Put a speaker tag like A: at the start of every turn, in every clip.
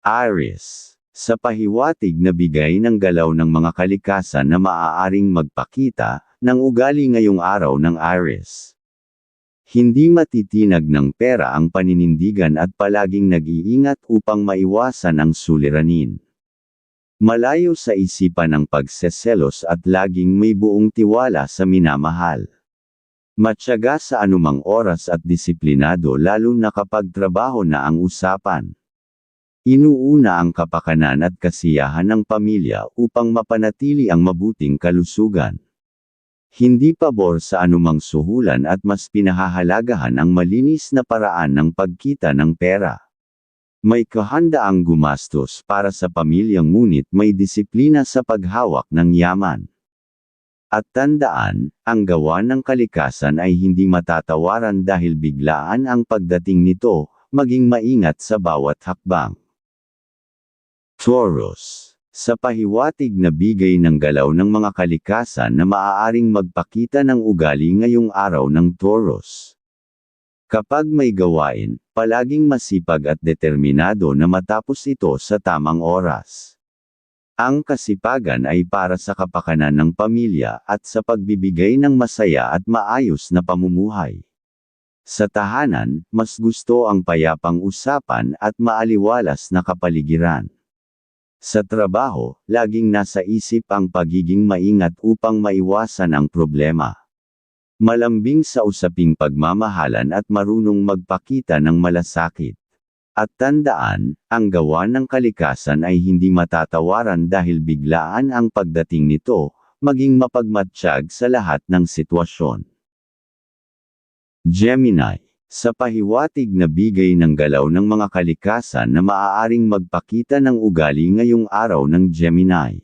A: Aries. Sa pahiwatig na bigay ng galaw ng mga kalikasan na maaaring magpakita ng ugali ngayong araw ng Aries. Hindi matitinag ng pera ang paninindigan at palaging nag-iingat upang maiwasan ang suliranin. Malayo sa isipan ang pagseselos at laging may buong tiwala sa minamahal. Matyaga sa anumang oras at disiplinado lalo na kapag trabaho na ang usapan. Inuuna ang kapakanan at kasiyahan ng pamilya upang mapanatili ang mabuting kalusugan. Hindi pabor sa anumang suhulan at mas pinahahalagahan ang malinis na paraan ng pagkita ng pera. May kahandaang gumastos para sa pamilyang ngunit may disiplina sa paghawak ng yaman. At tandaan, ang gawa ng kalikasan ay hindi matatawaran dahil biglaan ang pagdating nito, maging maingat sa bawat hakbang. Taurus. Sa pahiwatig na bigay ng galaw ng mga kalikasan na maaaring magpakita ng ugali ngayong araw ng Taurus. Kapag may gawain, palaging masipag at determinado na matapos ito sa tamang oras. Ang kasipagan ay para sa kapakanan ng pamilya at sa pagbibigay ng masaya at maayos na pamumuhay. Sa tahanan, mas gusto ang payapang usapan at maaliwalas na kapaligiran. Sa trabaho, laging nasa isip ang pagiging maingat upang maiwasan ang problema. Malambing sa usaping pagmamahalan at marunong magpakita ng malasakit. At tandaan, ang gawa ng kalikasan ay hindi matatawaran dahil biglaan ang pagdating nito, maging mapagmatsyag sa lahat ng sitwasyon. Gemini sa pahiwatig na bigay ng galaw ng mga kalikasan na maaaring magpakita ng ugali ngayong araw ng Gemini.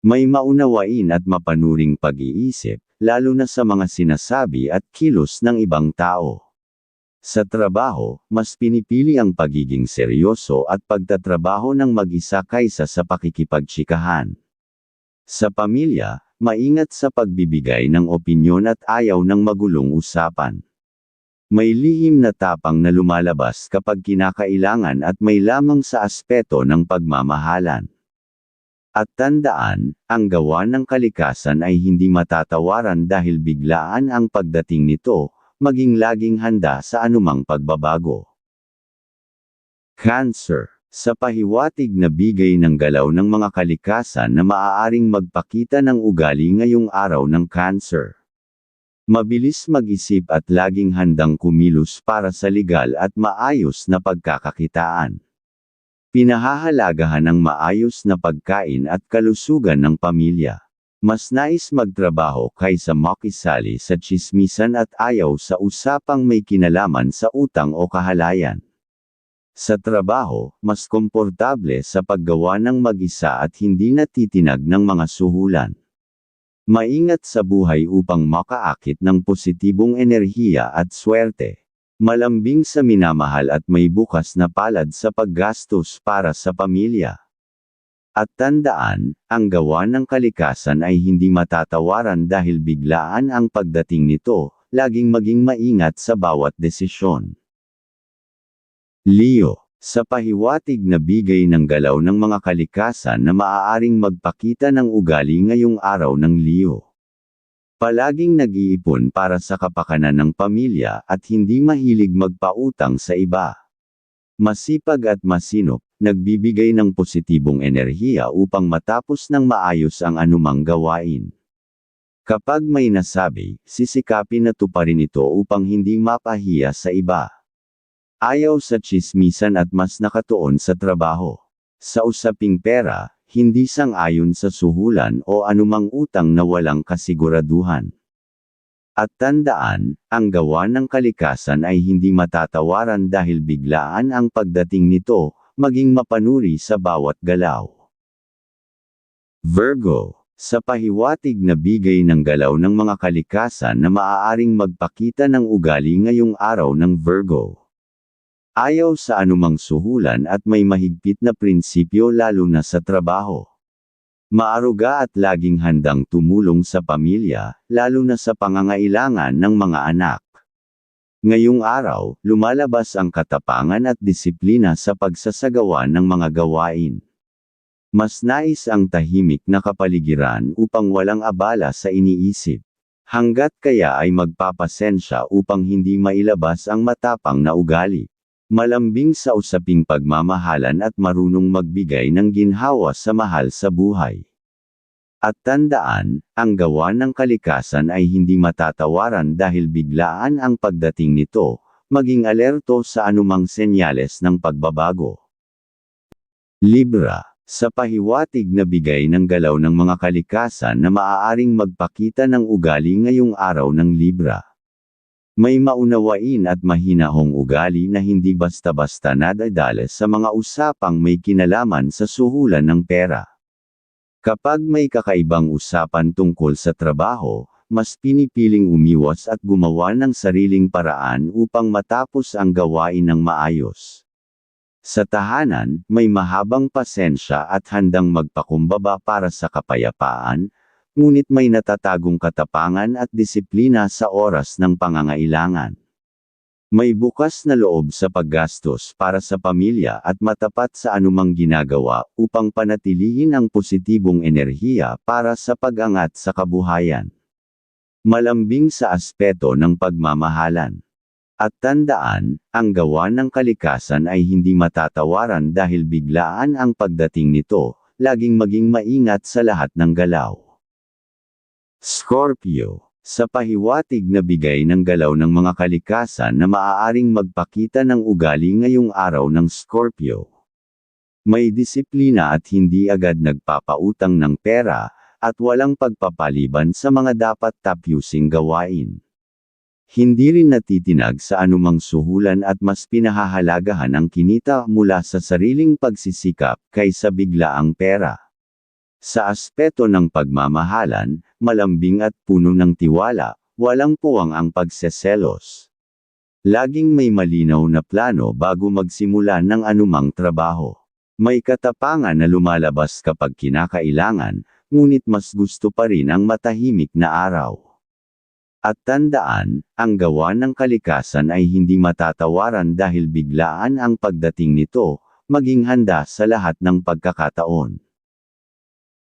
A: May maunawain at mapanuring pag-iisip, lalo na sa mga sinasabi at kilos ng ibang tao. Sa trabaho, mas pinipili ang pagiging seryoso at pagtatrabaho ng mag-isa kaysa sa pakikipagtsikahan. Sa pamilya, maingat sa pagbibigay ng opinyon at ayaw ng magulong usapan. May lihim na tapang na lumalabas kapag kinakailangan at may lamang sa aspeto ng pagmamahalan. At tandaan, ang gawa ng kalikasan ay hindi matatawaran dahil biglaan ang pagdating nito, maging laging handa sa anumang pagbabago. Cancer Sa pahiwatig na bigay ng galaw ng mga kalikasan na maaaring magpakita ng ugali ngayong araw ng Cancer. Mabilis mag-isip at laging handang kumilos para sa legal at maayos na pagkakakitaan. Pinahahalagahan ang maayos na pagkain at kalusugan ng pamilya. Mas nais magtrabaho kaysa makisali sa chismisan at ayaw sa usapang may kinalaman sa utang o kahalayan. Sa trabaho, mas komportable sa paggawa ng mag-isa at hindi natitinag ng mga suhulan. Maingat sa buhay upang makaakit ng positibong enerhiya at swerte. Malambing sa minamahal at may bukas na palad sa paggastos para sa pamilya. At tandaan, ang gawa ng kalikasan ay hindi matatawaran dahil biglaan ang pagdating nito, laging maging maingat sa bawat desisyon. Leo sa pahiwatig na bigay ng galaw ng mga kalikasan na maaaring magpakita ng ugali ngayong araw ng Leo. Palaging nag-iipon para sa kapakanan ng pamilya at hindi mahilig magpautang sa iba. Masipag at masinop, nagbibigay ng positibong enerhiya upang matapos ng maayos ang anumang gawain. Kapag may nasabi, sisikapin na tuparin ito upang hindi mapahiya sa iba. Ayaw sa chismisan at mas nakatuon sa trabaho. Sa usaping pera, hindi sang-ayon sa suhulan o anumang utang na walang kasiguraduhan. At tandaan, ang gawa ng kalikasan ay hindi matatawaran dahil biglaan ang pagdating nito, maging mapanuri sa bawat galaw. Virgo sa pahiwatig na bigay ng galaw ng mga kalikasan na maaaring magpakita ng ugali ngayong araw ng Virgo. Ayaw sa anumang suhulan at may mahigpit na prinsipyo lalo na sa trabaho. Maaruga at laging handang tumulong sa pamilya, lalo na sa pangangailangan ng mga anak. Ngayong araw, lumalabas ang katapangan at disiplina sa pagsasagawa ng mga gawain. Mas nais ang tahimik na kapaligiran upang walang abala sa iniisip. Hanggat kaya ay magpapasensya upang hindi mailabas ang matapang na ugali. Malambing sa usaping pagmamahalan at marunong magbigay ng ginhawa sa mahal sa buhay. At tandaan, ang gawa ng kalikasan ay hindi matatawaran dahil biglaan ang pagdating nito, maging alerto sa anumang senyales ng pagbabago. Libra, sa pahiwatig na bigay ng galaw ng mga kalikasan na maaaring magpakita ng ugali ngayong araw ng Libra. May maunawain at mahinahong ugali na hindi basta-basta nadadala sa mga usapang may kinalaman sa suhulan ng pera. Kapag may kakaibang usapan tungkol sa trabaho, mas pinipiling umiwas at gumawa ng sariling paraan upang matapos ang gawain ng maayos. Sa tahanan, may mahabang pasensya at handang magpakumbaba para sa kapayapaan, ngunit may natatagong katapangan at disiplina sa oras ng pangangailangan. May bukas na loob sa paggastos para sa pamilya at matapat sa anumang ginagawa upang panatilihin ang positibong enerhiya para sa pag-angat sa kabuhayan. Malambing sa aspeto ng pagmamahalan. At tandaan, ang gawa ng kalikasan ay hindi matatawaran dahil biglaan ang pagdating nito, laging maging maingat sa lahat ng galaw. Scorpio. Sa pahiwatig na bigay ng galaw ng mga kalikasan na maaaring magpakita ng ugali ngayong araw ng Scorpio. May disiplina at hindi agad nagpapautang ng pera, at walang pagpapaliban sa mga dapat tapyusing gawain. Hindi rin natitinag sa anumang suhulan at mas pinahahalagahan ang kinita mula sa sariling pagsisikap kaysa biglaang pera. Sa aspeto ng pagmamahalan, malambing at puno ng tiwala, walang puwang ang pagseselos. Laging may malinaw na plano bago magsimula ng anumang trabaho. May katapangan na lumalabas kapag kinakailangan, ngunit mas gusto pa rin ang matahimik na araw. At tandaan, ang gawa ng kalikasan ay hindi matatawaran dahil biglaan ang pagdating nito, maging handa sa lahat ng pagkakataon.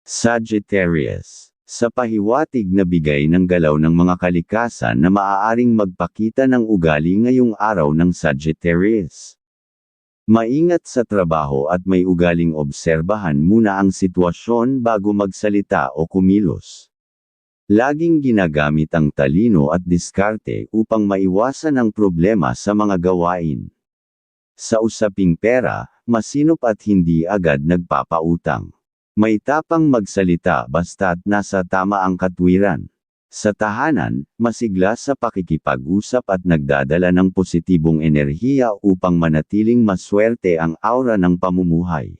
A: Sagittarius. Sa pahiwatig na bigay ng galaw ng mga kalikasan na maaaring magpakita ng ugali ngayong araw ng Sagittarius. Maingat sa trabaho at may ugaling obserbahan muna ang sitwasyon bago magsalita o kumilos. Laging ginagamit ang talino at diskarte upang maiwasan ang problema sa mga gawain. Sa usaping pera, masinop at hindi agad nagpapautang. May tapang magsalita basta't nasa tama ang katwiran. Sa tahanan, masigla sa pakikipag-usap at nagdadala ng positibong enerhiya upang manatiling maswerte ang aura ng pamumuhay.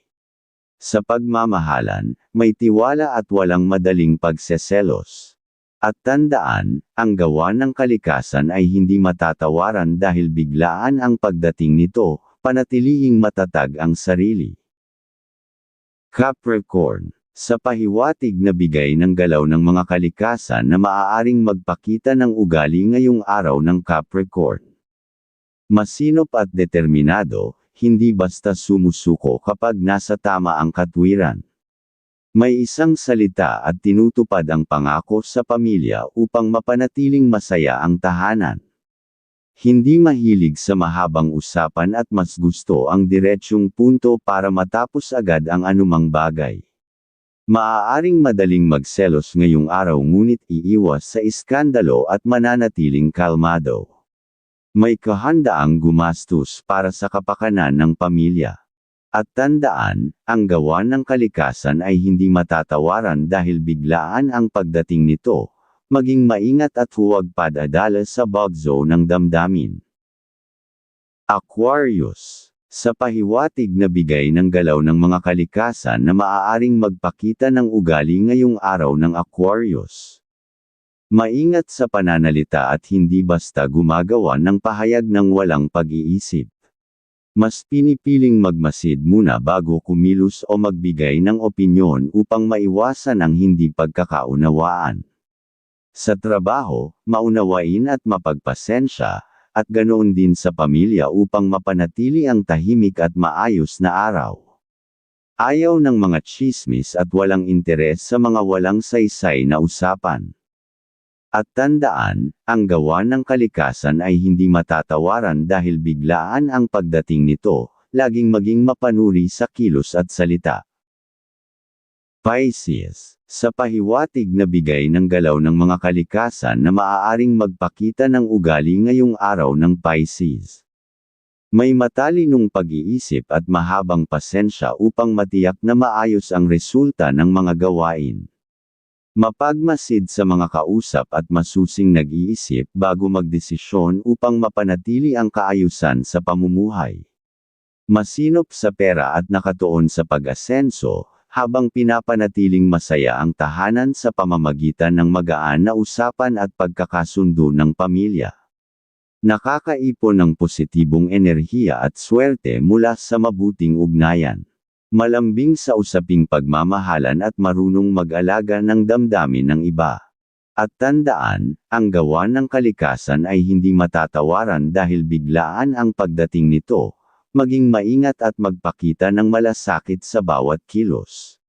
A: Sa pagmamahalan, may tiwala at walang madaling pagseselos. At tandaan, ang gawa ng kalikasan ay hindi matatawaran dahil biglaan ang pagdating nito, panatilihing matatag ang sarili. Capricorn. Sa pahiwatig na bigay ng galaw ng mga kalikasan na maaaring magpakita ng ugali ngayong araw ng Capricorn. Masinop at determinado, hindi basta sumusuko kapag nasa tama ang katwiran. May isang salita at tinutupad ang pangako sa pamilya upang mapanatiling masaya ang tahanan. Hindi mahilig sa mahabang usapan at mas gusto ang diretsyong punto para matapos agad ang anumang bagay. Maaaring madaling magselos ngayong araw ngunit iiwas sa iskandalo at mananatiling kalmado. May kahandaang gumastos para sa kapakanan ng pamilya. At tandaan, ang gawa ng kalikasan ay hindi matatawaran dahil biglaan ang pagdating nito, maging maingat at huwag padadala sa bug zone ng damdamin. Aquarius. Sa pahiwatig na bigay ng galaw ng mga kalikasan na maaaring magpakita ng ugali ngayong araw ng Aquarius. Maingat sa pananalita at hindi basta gumagawa ng pahayag ng walang pag-iisip. Mas pinipiling magmasid muna bago kumilos o magbigay ng opinyon upang maiwasan ang hindi pagkakaunawaan. Sa trabaho, maunawain at mapagpasensya, at ganoon din sa pamilya upang mapanatili ang tahimik at maayos na araw. Ayaw ng mga chismis at walang interes sa mga walang saysay na usapan. At tandaan, ang gawa ng kalikasan ay hindi matatawaran dahil biglaan ang pagdating nito, laging maging mapanuri sa kilos at salita. Pisces, sa pahiwatig na bigay ng galaw ng mga kalikasan na maaaring magpakita ng ugali ngayong araw ng Pisces. May matalinong pag-iisip at mahabang pasensya upang matiyak na maayos ang resulta ng mga gawain. Mapagmasid sa mga kausap at masusing nag-iisip bago magdesisyon upang mapanatili ang kaayusan sa pamumuhay. Masinop sa pera at nakatuon sa pag-asenso, habang pinapanatiling masaya ang tahanan sa pamamagitan ng magaan na usapan at pagkakasundo ng pamilya. Nakakaipon ng positibong enerhiya at swerte mula sa mabuting ugnayan. Malambing sa usaping pagmamahalan at marunong mag-alaga ng damdamin ng iba. At tandaan, ang gawa ng kalikasan ay hindi matatawaran dahil biglaan ang pagdating nito, maging maingat at magpakita ng malasakit sa bawat kilos.